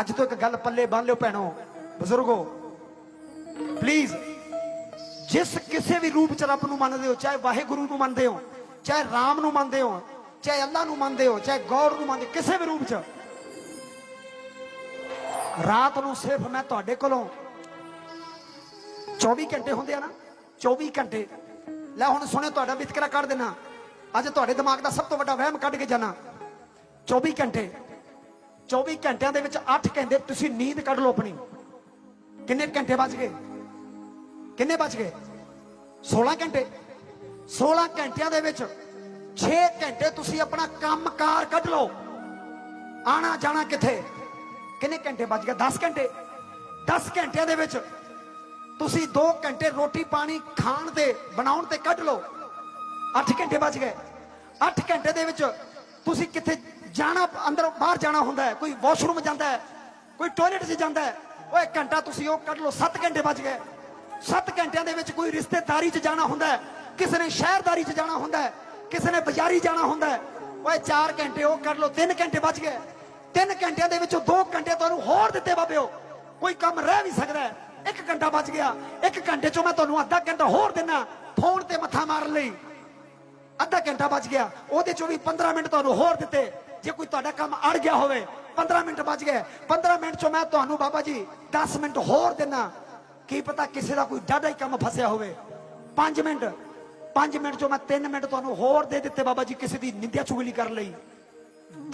ਅੱਜ ਤੋਂ ਇੱਕ ਗੱਲ ਪੱਲੇ ਬੰਨ ਲਿਓ ਭੈਣੋ, ਬਜ਼ੁਰਗੋ। ਪਲੀਜ਼ ਜਿਸ ਕਿਸੇ ਵੀ ਰੂਪ ਚ ਰੱਬ ਨੂੰ ਮੰਨਦੇ ਹੋ, ਚਾਹੇ ਵਾਹਿਗੁਰੂ ਨੂੰ ਮੰਨਦੇ ਹੋ, ਚਾਹੇ ਰਾਮ ਨੂੰ ਮੰਨਦੇ ਹੋ, ਚਾਹੇ ਅੱਲਾ ਨੂੰ ਮੰਨਦੇ ਹੋ, ਚਾਹੇ ਗੌਰ ਨੂੰ ਮੰਨਦੇ, ਕਿਸੇ ਵੀ ਰੂਪ ਚ। ਰਾਤ ਨੂੰ ਸਿਰਫ ਮੈਂ ਤੁਹਾਡੇ ਕੋਲੋਂ 24 ਘੰਟੇ ਹੁੰਦੇ ਆ ਨਾ 24 ਘੰਟੇ। ਲੈ ਹੁਣ ਸੁਣਿਓ ਤੁਹਾਡਾ ਵਿਤਕਰਾ ਕੱਢ ਦੇਣਾ। ਅੱਜ ਤੁਹਾਡੇ ਦਿਮਾਗ ਦਾ ਸਭ ਤੋਂ ਵੱਡਾ ਵਹਿਮ ਕੱਢ ਕੇ ਜਾਣਾ। 24 ਘੰਟੇ। 24 ਘੰਟਿਆਂ ਦੇ ਵਿੱਚ 8 ਘੰਟੇ ਤੁਸੀਂ ਨੀਂਦ ਕੱਢ ਲਓ ਆਪਣੀ। ਕਿੰਨੇ ਘੰਟੇ ਬਚ ਗਏ? ਕਿੰਨੇ ਬਚ ਗਏ? 16 ਘੰਟੇ। 16 ਘੰਟਿਆਂ ਦੇ ਵਿੱਚ 6 ਘੰਟੇ ਤੁਸੀਂ ਆਪਣਾ ਕੰਮਕਾਰ ਕੱਢ ਲਓ। ਆਣਾ ਜਾਣਾ ਕਿੱਥੇ? ਕਿੰਨੇ ਘੰਟੇ ਬਚ ਗਏ? 10 ਘੰਟੇ। 10 ਘੰਟਿਆਂ ਦੇ ਵਿੱਚ ਤੁਸੀਂ 2 ਘੰਟੇ ਰੋਟੀ ਪਾਣੀ ਖਾਣ ਤੇ ਬਣਾਉਣ ਤੇ ਕੱਢ ਲਓ। 8 ਘੰਟੇ ਬਚ ਗਏ। 8 ਘੰਟੇ ਦੇ ਵਿੱਚ ਤੁਸੀਂ ਕਿੱਥੇ ਜਾਣਾ ਅੰਦਰ, ਬਾਹਰ ਜਾਣਾ ਹੁੰਦਾ ਹੈ। ਕੋਈ ਵਾਸ਼ਰੂਮ ਜਾਂਦਾ ਹੈ, ਕੋਈ ਟਾਇਲਟ 'ਚ ਜਾਂਦਾ ਹੈ। ਉਹ ਇੱਕ ਘੰਟਾ ਤੁਸੀਂ ਉਹ ਕੱਢ ਲਓ 7 ਘੰਟੇ ਬਚ ਗਏ। 7 ਘੰਟਿਆਂ ਦੇ ਵਿੱਚ ਕੋਈ ਰਿਸ਼ਤੇਦਾਰੀ 'ਚ ਜਾਣਾ ਹੁੰਦਾ ਹੈ, ਕਿਸੇ ਨੇ ਸ਼ਹਿਰਦਾਰੀ 'ਚ ਜਾਣਾ ਹੁੰਦਾ ਹੈ, ਕਿਸੇ ਨੇ ਬਾਜ਼ਾਰੀ ਜਾਣਾ ਹੁੰਦਾ ਹੈ। ਓਏ 4 ਘੰਟੇ ਉਹ ਕੱਢ ਲਓ 3 ਘੰਟੇ ਬਚ ਗਏ। 3 ਘੰਟਿਆਂ ਦੇ ਵਿੱਚੋਂ 2 ਘੰਟੇ ਤੁਹਾਨੂੰ ਹੋਰ ਦਿੱਤੇ ਬਾਬਿਓ। ਕੋਈ ਕੰਮ ਰਹਿ ਵੀ ਸਕਦਾ ਹੈ। ਇੱਕ ਘੰਟਾ ਬਚ ਗਿਆ। ਇੱਕ ਘੰਟੇ 'ਚੋਂ ਮੈਂ ਤੁਹਾਨੂੰ ਅੱਧਾ ਘੰਟਾ ਹੋਰ ਦਿਨਾ ਫੋਨ ਤੇ ਮੱਥਾ ਮਾਰਨ ਲਈ। ਅੱਧਾ ਘੰਟਾ ਬਚ ਗਿਆ। ਉਹਦੇ ਚੋਂ ਵੀ 15 ਮਿੰਟ ਤੁਹਾਨੂੰ ਹੋਰ ਦਿੱਤੇ। ਜੇ ਕੋਈ ਤੁਹਾਡਾ ਕੰਮ ਅੜ ਗਿਆ ਹੋਵੇ 15 ਮਿੰਟ ਬਚ ਗਏ 15 ਮਿੰਟ ਚੋਂ ਮੈਂ ਤੁਹਾਨੂੰ ਬਾਬਾ ਜੀ 10 ਮਿੰਟ ਹੋਰ ਦੇਣਾ ਕੀ ਪਤਾ ਕਿਸੇ ਦਾ ਕੋਈ ਡਾਢਾ ਹੀ ਕੰਮ ਫਸਿਆ ਹੋਵੇ। 5 ਮਿੰਟ 5 ਮਿੰਟ ਚੋਂ ਮੈਂ 3 ਮਿੰਟ ਤੁਹਾਨੂੰ ਹੋਰ ਦੇ ਦਿੱਤੇ ਬਾਬਾ ਜੀ ਕਿਸੇ ਦੀ ਨਿੰਦਿਆ ਚੁਗਲੀ ਕਰਨ ਲਈ।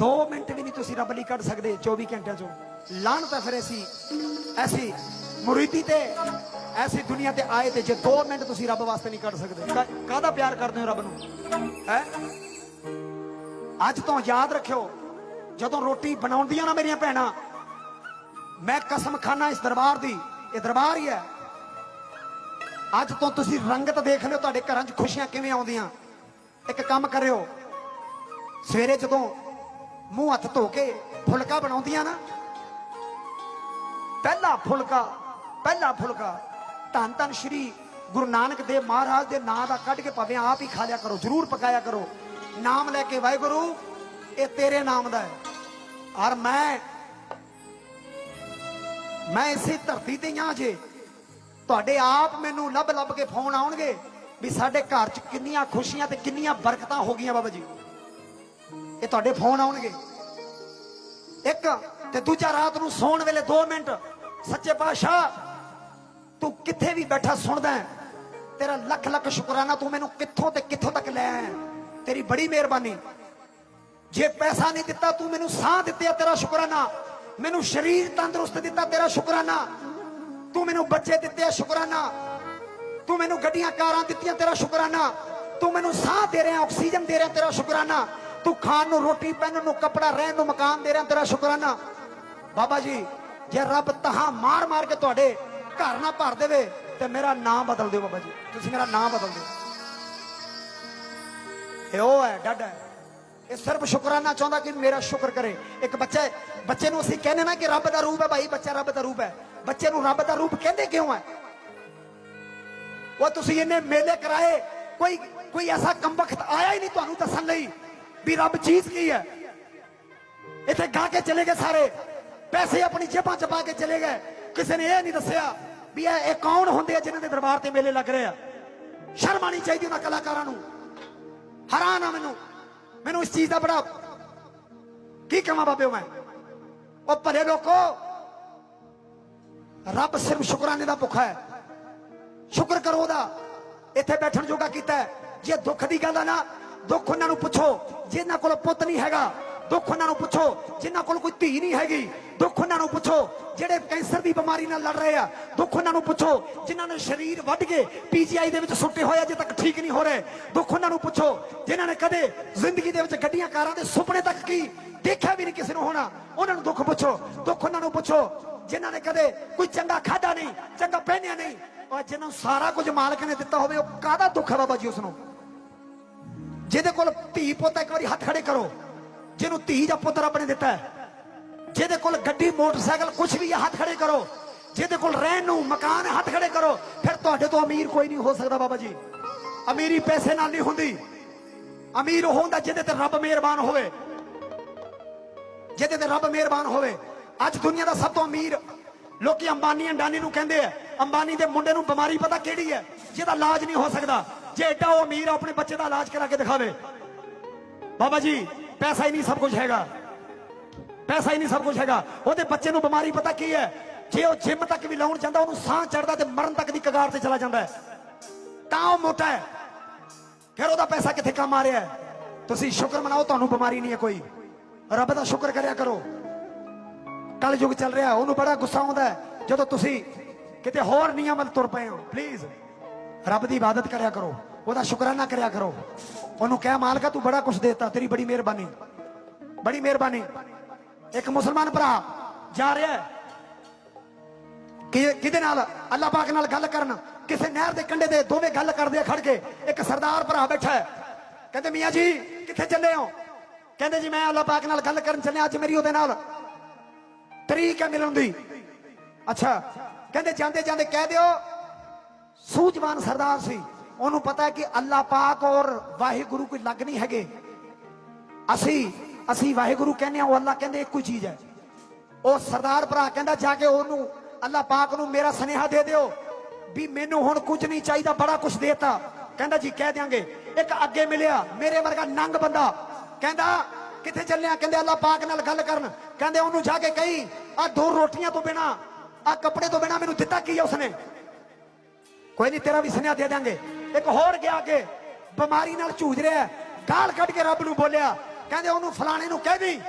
2 ਮਿੰਟ ਵੀ ਨਹੀਂ ਤੁਸੀਂ ਰੱਬ ਲਈ ਕੱਢ ਸਕਦੇ 24 ਘੰਟਿਆਂ ਚੋਂ। ਲਾਣ ਤਾਂ ਫਿਰ ਐਸੀ ਐਸੀ ਮੁਰੀਦੀ ਤੇ, ਐਸੀ ਦੁਨੀਆ ਤੇ ਆਏ ਤੇ ਜੇ 2 ਮਿੰਟ ਤੁਸੀਂ ਰੱਬ ਵਾਸਤੇ ਨਹੀਂ ਕੱਢ ਸਕਦੇ। ਕਾਹਦਾ ਪਿਆਰ ਕਰਦੇ ਹੋ ਰੱਬ ਨੂੰ? ਹੈ? ਅੱਜ ਤੋਂ ਯਾਦ ਰੱਖਿਓ, ਜਦੋਂ ਰੋਟੀ ਬਣਾਉਂਦੀਆਂ ਨਾ ਮੇਰੀਆਂ ਭੈਣਾਂ, ਮੈਂ ਕਸਮ ਖਾਨਾ ਇਸ ਦਰਬਾਰ ਦੀ, ਇਹ ਦਰਬਾਰ ਹੀ ਹੈ। ਅੱਜ ਤੋਂ ਤੁਸੀਂ ਰੰਗਤ ਦੇਖ ਲਿਓ, ਤੁਹਾਡੇ ਘਰਾਂ 'ਚ ਖੁਸ਼ੀਆਂ ਕਿਵੇਂ ਆਉਂਦੀਆਂ। ਇੱਕ ਕੰਮ ਕਰਿਓ, ਸਵੇਰੇ ਜਦੋਂ ਮੂੰਹ ਹੱਥ ਧੋ ਕੇ ਫੁਲਕਾ ਬਣਾਉਂਦੀਆਂ ਨਾ, ਪਹਿਲਾ ਫੁਲਕਾ ਪਹਿਲਾ ਫੁਲਕਾ ਧੰਨ ਧੰਨ ਸ਼੍ਰੀ ਗੁਰੂ ਨਾਨਕ ਦੇਵ ਮਹਾਰਾਜ ਦੇ ਨਾਂ ਦਾ ਕੱਢ ਕੇ ਭਾਵੇਂ ਆਪ ਹੀ ਖਾ ਲਿਆ ਕਰੋ, ਜਰੂਰ ਪਕਾਇਆ ਕਰੋ। ਨਾਮ ਲੈ ਕੇ ਵਾਹਿਗੁਰੂ, ਇਹ ਤੇਰੇ ਨਾਮ ਦਾ ਹੈ। ਔਰ ਮੈਂ ਮੈਂ ਇਸੇ ਧਰਤੀ ਤੇ ਹਾਂ ਜੇ। ਤੁਹਾਡੇ ਆਪ ਮੈਨੂੰ ਲੱਭ ਲੱਭ ਕੇ ਫੋਨ ਆਉਣਗੇ ਵੀ ਸਾਡੇ ਘਰ 'ਚ ਕਿੰਨੀਆਂ ਖੁਸ਼ੀਆਂ ਤੇ ਕਿੰਨੀਆਂ ਬਰਕਤਾਂ ਹੋ ਗਈਆਂ ਬਾਬਾ ਜੀ। ਇਹ ਤੁਹਾਡੇ ਫੋਨ ਆਉਣਗੇ। ਇੱਕ ਤੇ ਦੂਜਾ ਰਾਤ ਨੂੰ ਸੌਣ ਵੇਲੇ 2 ਮਿੰਟ। ਸੱਚੇ ਪਾਤਸ਼ਾਹ, ਤੂੰ ਕਿੱਥੇ ਵੀ ਬੈਠਾ ਸੁਣਦਾ ਤੇਰਾ ਲੱਖ ਲੱਖ ਸ਼ੁਕਰਾਨਾ ਤੂੰ ਮੈਨੂੰ ਕਿੱਥੋਂ ਤੇ ਕਿੱਥੋਂ ਤੱਕ ਲੈ ਆਇਆ ਤੇਰੀ ਬੜੀ ਮਿਹਰਬਾਨੀ। ਜੇ ਪੈਸਾ ਨਹੀਂ ਦਿੱਤਾ, ਤੂੰ ਮੈਨੂੰ ਸਾਹ ਦਿੱਤੇ ਤੇਰਾ ਸ਼ੁਕਰਾਨਾ। ਮੈਨੂੰ ਸਰੀਰ ਤੰਦਰੁਸਤ ਦਿੱਤਾ ਤੇਰਾ ਸ਼ੁਕਰਾਨਾ। ਤੂੰ ਮੈਨੂੰ ਬੱਚੇ ਦਿੱਤੇ ਸ਼ੁਕਰਾਨਾ। ਤੂੰ ਮੈਨੂੰ ਗੱਡੀਆਂ, ਕਾਰਾਂ ਦਿੱਤੀਆਂ ਤੇਰਾ ਸ਼ੁਕਰਾਨਾ। ਤੂੰ ਮੈਨੂੰ ਸਾਹ ਦੇ ਰਿਹਾ, ਆਕਸੀਜਨ ਦੇ ਰਿਹਾ ਤੇਰਾ ਸ਼ੁਕਰਾਨਾ। ਤੂੰ ਖਾਣ ਨੂੰ, ਰੋਟੀ ਪਹਿਨਣ ਨੂੰ, ਕੱਪੜਾ ਰਹਿਣ ਨੂੰ, ਮਕਾਨ ਦੇ ਰਿਹਾ ਤੇਰਾ ਸ਼ੁਕਰਾਨਾ। ਬਾਬਾ ਜੀ, ਜੇ ਰੱਬ ਤਹਾਂ ਮਾਰ ਮਾਰ ਕੇ ਤੁਹਾਡੇ ਘਰ ਨਾ ਭਰ ਦੇਵੇ, ਤੇ ਮੇਰਾ ਨਾਮ ਬਦਲ ਦਿਓ ਬਾਬਾ ਜੀ। ਤੁਸੀਂ ਮੇਰਾ ਨਾਮ ਬਦਲ ਦਿਓ। ਇਹ ਉਹ ਹੈ, ਡੱਡ ਹੈ। ਇਹ ਸਿਰਫ ਸ਼ੁਕਰਾਨਾ ਚਾਹੁੰਦਾ ਕਿ ਮੇਰਾ ਸ਼ੁਕਰ ਕਰੇ। ਇੱਕ ਬੱਚਾ ਬੱਚੇ ਨੂੰ ਅਸੀਂ ਕਹਿੰਦੇ ਨਾ ਕਿ ਰੱਬ ਦਾ ਰੂਪ ਹੈ ਭਾਈ, ਬੱਚਾ ਰੱਬ ਦਾ ਰੂਪ ਹੈ। ਬੱਚੇ ਨੂੰ ਰੱਬ ਦਾ ਰੂਪ ਕਹਿੰਦੇ ਕਿਉਂ ਹੈ? ਉਹ ਤੁਸੀਂ ਇਹਨੇ ਮੇਲੇ ਕਰਾਏ, ਕੋਈ ਕੋਈ ਐਸਾ ਕੰਬਖਤ ਆਇਆ ਹੀ ਨਹੀਂ ਤੁਹਾਨੂੰ ਦੱਸਣ ਲਈ ਵੀ ਰੱਬ ਚੀਜ਼ ਕੀ ਹੈ। ਇੱਥੇ ਗਾ ਕੇ ਚਲੇ ਗਏ ਸਾਰੇ। ਪੈਸੇ ਆਪਣੀ ਜੇਬਾਂ ਚ ਪਾ ਕੇ ਚਲੇ ਗਏ। ਕਿਸੇ ਨੇ ਇਹ ਨਹੀਂ ਦੱਸਿਆ ਵੀ ਇਹ ਇਹ ਕੌਣ ਹੁੰਦੇ ਆ ਜਿਨ੍ਹਾਂ ਦੇ ਦਰਬਾਰ ਤੇ ਮੇਲੇ ਲੱਗ ਰਹੇ ਆ? ਸ਼ਰਮ ਆਣੀ ਚਾਹੀਦੀ ਉਹਨਾਂ ਕਲਾਕਾਰਾਂ ਨੂੰ। ਹੈਰਾਨ ਆ ਮੈਨੂੰ। ਮੈਨੂੰ ਇਸ ਚੀਜ਼ ਦਾ ਬੜਾ ਕੀ ਕਹਾਂ ਬਾਬੇ ਮੈਂ? ਉਹ ਭਲੇ ਲੋਕੋ, ਰੱਬ ਸਿਰਫ ਸ਼ੁਕਰਾਨੇ ਦਾ ਭੁੱਖਾ ਹੈ। ਸ਼ੁਕਰ ਕਰੋ ਉਹਦਾ। ਇੱਥੇ ਬੈਠਣ ਜੋਗਾ ਕੀਤਾ ਜੇ ਦੁੱਖ ਦੀ ਗੱਲ ਆ ਨਾ, ਦੁੱਖ ਉਹਨਾਂ ਨੂੰ ਪੁੱਛੋ। ਜਿਨ੍ਹਾਂ ਕੋਲ ਪੁੱਤ ਨਹੀਂ ਹੈਗਾ ਦੁੱਖ ਉਹਨਾਂ ਨੂੰ ਪੁੱਛੋ, ਜਿਨ੍ਹਾਂ ਕੋਲ ਕੋਈ ਧੀ ਨਹੀਂ ਹੈਗੀ ਦੁੱਖ ਉਹਨਾਂ ਨੂੰ ਪੁੱਛੋ, ਜਿਹੜੇ ਕੈਂਸਰ ਦੀ ਬਿਮਾਰੀ ਨਾਲ ਲੜ ਰਹੇ ਆ ਦੁੱਖ ਉਹਨਾਂ ਨੂੰ ਪੁੱਛੋ, ਜਿਨ੍ਹਾਂ ਨੇ ਸਰੀਰ ਵੱਢ ਕੇ ਪੀਜੀਆਈ ਦੇ ਵਿੱਚ ਸੁੱਟੇ ਹੋਏ ਅਜੇ ਤੱਕ ਠੀਕ ਨਹੀਂ ਹੋ ਰਹੇ ਦੁੱਖ ਉਹਨਾਂ ਨੂੰ ਪੁੱਛੋ, ਜਿਨ੍ਹਾਂ ਨੇ ਕਦੇ ਜ਼ਿੰਦਗੀ ਦੇ ਵਿੱਚ ਗੱਡੀਆਂ, ਕਾਰਾਂ ਦੇ ਸੁਪਨੇ ਤੱਕ ਕੀ ਦੇਖਿਆ ਵੀ ਨਹੀਂ ਕਿਸੇ ਨੂੰ ਹੋਣਾ, ਉਹਨਾਂ ਨੂੰ ਦੁੱਖ ਪੁੱਛੋ ਦੁੱਖ ਉਹਨਾਂ ਨੂੰ ਪੁੱਛੋ, ਜਿਨ੍ਹਾਂ ਨੇ ਕਦੇ ਕੋਈ ਚੰਗਾ ਖਾਦਾ ਨਹੀਂ, ਚੰਗਾ ਪਹਿਨਿਆ ਨਹੀਂ, ਉਹ ਜਿਹਨੂੰ ਸਾਰਾ ਕੁਝ ਮਾਲਕ ਨੇ ਦਿੱਤਾ ਹੋਵੇ, ਉਹ ਕਾਹਦਾ ਦੁੱਖ ਹੈ ਬਾਬਾ ਜੀ ਉਸ ਨੂੰ ਜਿਹਦੇ ਕੋਲ ਧੀ ਪੁੱਤ ਇੱਕ ਵਾਰੀ ਹੱਥ ਖੜੇ ਕਰੋ। ਜਿਹਨੂੰ ਧੀ ਜਾਂ ਪੁੱਤ ਰੱਬ ਨੇ ਦਿੱਤਾ ਹੈ। ਜਿਹਦੇ ਕੋਲ ਗੱਡੀ, ਮੋਟਰਸਾਈਕਲ ਕੁਝ ਵੀ ਹੈ ਹੱਥ ਖੜੇ ਕਰੋ। ਜਿਹਦੇ ਕੋਲ ਰਹਿਣ ਨੂੰ ਮਕਾਨ ਹੱਥ ਖੜੇ ਕਰੋ। ਫਿਰ ਤੁਹਾਡੇ ਤੋਂ ਅਮੀਰ ਕੋਈ ਨਹੀਂ ਹੋ ਸਕਦਾ ਬਾਬਾ ਜੀ। ਅਮੀਰੀ ਪੈਸੇ ਨਾਲ ਨਹੀਂ ਹੁੰਦੀ। ਅਮੀਰ ਉਹ ਹੁੰਦਾ ਜਿਹਦੇ ਤੇ ਰੱਬ ਮਿਹਰਬਾਨ ਹੋਵੇ। ਜਿਹਦੇ ਤੇ ਰੱਬ ਮਿਹਰਬਾਨ ਹੋਵੇ। ਅੱਜ ਦੁਨੀਆ ਦਾ ਸਭ ਤੋਂ ਅਮੀਰ ਲੋਕੀ ਅੰਬਾਨੀ ਅੰਡਾਨੀ ਨੂੰ ਕਹਿੰਦੇ ਆ। ਅੰਬਾਨੀ ਦੇ ਮੁੰਡੇ ਨੂੰ ਬਿਮਾਰੀ ਪਤਾ ਕਿਹੜੀ ਹੈ? ਜਿਹਦਾ ਇਲਾਜ ਨਹੀਂ ਹੋ ਸਕਦਾ। ਜੇ ਏਡਾ ਉਹ ਅਮੀਰ ਆਪਣੇ ਬੱਚੇ ਦਾ ਇਲਾਜ ਕਰਾ ਕੇ ਦਿਖਾਵੇ। ਬਾਬਾ ਜੀ ਪੈਸਾ ਹੀ ਨਹੀਂ ਸਭ ਕੁਝ ਹੈਗਾ ਪੈਸਾ ਹੀ ਨਹੀਂ ਸਭ ਕੁਝ ਹੈਗਾ ਉਹਦੇ ਬੱਚੇ ਨੂੰ ਬਿਮਾਰੀ ਪਤਾ ਕੀ ਹੈ ਜੇ ਉਹ ਜਿੰਮ ਤੱਕ ਵੀ ਲਾਉਣ ਜਾਂਦਾ ਉਹਨੂੰ ਸਾਹ ਚੜਦਾ ਤੇ ਮਰਨ ਤੱਕ ਦੀ ਕਗਾਰ ਤੇ ਚਲਾ ਜਾਂਦਾ ਤਾਂ ਉਹ ਮੋਟਾ ਹੈ ਫਿਰ ਉਹਦਾ ਪੈਸਾ ਕਿੱਥੇ ਕੰਮ ਆ ਰਿਹਾ ਤੁਸੀਂ ਸ਼ੁਕਰ ਮਨਾਓ ਤੁਹਾਨੂੰ ਬਿਮਾਰੀ ਨਹੀਂ ਹੈ ਕੋਈ ਰੱਬ ਦਾ ਸ਼ੁਕਰ ਕਰਿਆ ਕਰੋ ਕੱਲ ਯੁੱਗ ਚੱਲ ਰਿਹਾ ਉਹਨੂੰ ਬੜਾ ਗੁੱਸਾ ਆਉਂਦਾ ਜਦੋਂ ਤੁਸੀਂ ਕਿਤੇ ਹੋਰ ਨਿਯਮ ਵੱਲ ਤੁਰ ਪਏ ਹੋ ਪਲੀਜ਼ ਰੱਬ ਦੀ ਇਬਾਦਤ ਕਰਿਆ ਕਰੋ ਉਹਦਾ ਸ਼ੁਕਰਾਨਾ ਕਰਿਆ ਕਰੋ। ਉਹਨੂੰ ਕਹਿ, ਮਾਲਕਾ, ਤੂੰ ਬੜਾ ਕੁਝ ਦੇਤਾ, ਤੇਰੀ ਬੜੀ ਮਿਹਰਬਾਨੀ। ਬੜੀ ਮਿਹਰਬਾਨੀ। ਇੱਕ ਮੁਸਲਮਾਨ ਭਰਾ ਜਾ ਰਿਹਾ ਹੈ। ਕਿ ਕਿਹਦੇ ਨਾਲ? ਅੱਲਾਹ ਪਾਕ ਨਾਲ ਗੱਲ ਕਰਨ। ਕਿਸੇ ਨਹਿਰ ਦੇ ਕੰਢੇ ਤੇ ਦੋਵੇਂ ਗੱਲ ਕਰਦੇ ਆ, ਖੜ ਕੇ। ਇੱਕ ਸਰਦਾਰ ਭਰਾ ਬੈਠਾ ਹੈ। ਕਹਿੰਦੇ, ਮੀਆਂ ਜੀ, ਕਿੱਥੇ ਚੱਲੇ ਹੋ? ਕਹਿੰਦੇ, ਜੀ, ਮੈਂ ਅੱਲਾਹ ਪਾਕ ਨਾਲ ਗੱਲ ਕਰਨ ਚੱਲਿਆ, ਅੱਜ ਮੇਰੀ ਉਹਦੇ ਨਾਲ ਤਰੀਕ ਹੈ ਮਿਲਣ ਦੀ। ਅੱਛਾ। ਕਹਿੰਦੇ ਜਾਂਦੇ ਜਾਂਦੇ ਕਹਿ ਦਿਓ, ਸੂਝਵਾਨ ਸਰਦਾਰ ਸੀ। ਉਹਨੂੰ ਪਤਾ ਹੈ ਕਿ ਅੱਲਾਹ ਪਾਕ ਔਰ ਵਾਹਿਗੁਰੂ ਕੋਈ ਲੱਗ ਨਹੀਂ ਹੈਗੇ। ਅਸੀਂ ਅਸੀਂ ਵਾਹਿਗੁਰੂ ਕਹਿੰਦੇ ਆ ਉਹ ਅੱਲਾਹ ਕਹਿੰਦੇ ਇੱਕੋ ਹੀ ਚੀਜ਼ ਹੈ। ਉਹ ਸਰਦਾਰ ਭਰਾ ਕਹਿੰਦਾ ਜਾ ਕੇ ਉਹਨੂੰ ਅੱਲਾਹ ਪਾਕ ਨੂੰ ਮੇਰਾ ਸੁਨੇਹਾ ਦੇ ਦਿਓ ਵੀ ਮੈਨੂੰ ਹੁਣ ਕੁਝ ਨਹੀਂ ਚਾਹੀਦਾ, ਬੜਾ ਕੁਝ ਦੇਤਾ। ਕਹਿੰਦਾ ਜੀ, ਕਹਿ ਦਿਆਂਗੇ। ਇੱਕ ਅੱਗੇ ਮਿਲਿਆ, ਮੇਰੇ ਵਰਗਾ ਨੰਗ ਬੰਦਾ। ਕਹਿੰਦਾ, ਕਿੱਥੇ ਚੱਲਿਆ? ਕਹਿੰਦੇ ਅੱਲਾਹ ਪਾਕ ਨਾਲ ਗੱਲ ਕਰਨ। ਕਹਿੰਦੇ ਉਹਨੂੰ ਜਾ ਕੇ ਕਹੀ ਆ ਦੋ ਰੋਟੀਆਂ ਤੋਂ ਬਿਨਾ ਆ ਕੱਪੜੇ ਤੋਂ ਬਿਨਾ ਮੈਨੂੰ ਦਿੱਤਾ ਕੀ ਹੈ ਉਸਨੇ? ਕੋਈ ਨਹੀਂ, ਤੇਰਾ ਵੀ ਸੁਨੇਹਾ ਦੇ ਦਾਂਗੇ ਇੱਕ ਹੋਰ ਗਿਆ ਅੱਗੇ। ਬਿਮਾਰੀ ਨਾਲ ਝੂਝ ਰਿਹਾ ਗਾਲ ਕੱਢ ਕੇ ਰੱਬ ਨੂੰ ਬੋਲਿਆ, ਕਹਿੰਦੇ ਉਹਨੂੰ ਫਲਾਣੇ ਨੂੰ ਕਹਿ ਦੀ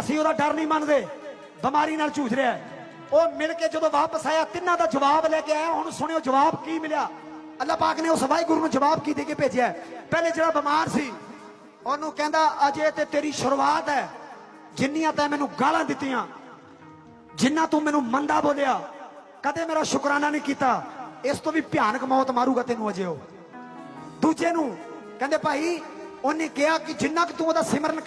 ਅਸੀਂ ਉਹਦਾ ਡਰ ਨਹੀਂ ਮੰਨਦੇ। ਬਿਮਾਰੀ ਨਾਲ ਝੂਝ ਰਿਹਾ ਉਹ ਮਿਲ ਕੇ ਜਦੋਂ ਵਾਪਸ ਆਇਆ, ਤਿੰਨਾਂ ਦਾ ਜਵਾਬ ਲੈ ਕੇ ਆਇਆ। ਹੁਣ ਸੁਣਿਓ ਜਵਾਬ ਕੀ ਮਿਲਿਆ। ਅੱਲਾਹ ਪਾਕ ਨੇ ਉਸ ਵਾਹਿਗੁਰੂ ਨੂੰ ਜਵਾਬ ਕੀ ਦੇ ਕੇ ਭੇਜਿਆ ਪਹਿਲੇ ਜਿਹੜਾ ਬਿਮਾਰ ਸੀ, ਉਹਨੂੰ ਕਹਿੰਦਾ, ਅਜੇ ਤੇ ਤੇਰੀ ਸ਼ੁਰੂਆਤ ਹੈ। ਜਿੰਨੀਆਂ ਤੈਂ ਮੈਨੂੰ ਗਾਲਾਂ ਦਿੱਤੀਆਂ, ਜਿੰਨਾ ਤੂੰ ਮੈਨੂੰ ਮੰਦਾ ਬੋਲਿਆ, ਕਦੇ ਮੇਰਾ ਸ਼ੁਕਰਾਨਾ ਨਹੀਂ ਕੀਤਾ। ਇਸ ਤੋਂ ਵੀ ਭਿਆਨਕ ਮੌਤ ਮਾਰੂਗਾ ਤੈਨੂੰ ਅਜੇ ਉਹ। ਦੂਜੇ ਨੂੰ ਕਹਿੰਦੇ ਭਾਈ, ਉਹਨੇ ਕਿਹਾ ਕਿ ਜਿੰਨਾ ਕਿ ਤੂੰ ਉਹਦਾ ਸਿਮਰਨ